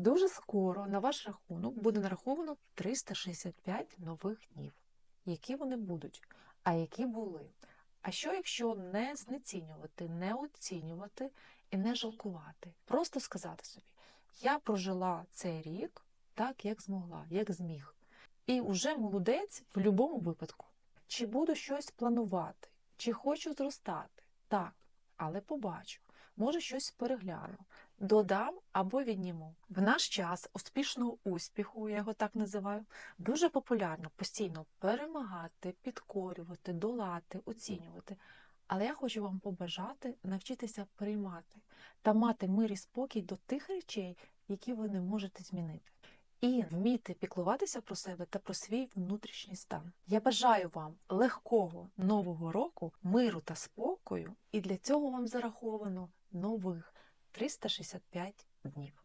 Дуже скоро на ваш рахунок буде нараховано 365 нових днів. Які вони будуть, а які були. А що якщо не знецінювати, не оцінювати і не жалкувати? Просто сказати собі: я прожила цей рік так, як змогла, як зміг. І вже молодець в будь-якому випадку. Чи буду щось планувати, чи хочу зростати? Так, але побачу. Може, щось перегляну, додам або відніму. В наш час успішного успіху, я його так називаю, дуже популярно постійно перемагати, підкорювати, долати, оцінювати. Але я хочу вам побажати навчитися приймати та мати мир і спокій до тих речей, які ви не можете змінити. І вміти піклуватися про себе та про свій внутрішній стан. Я бажаю вам легкого нового року, миру та спокою, і для цього вам зараховано нових 365 днів.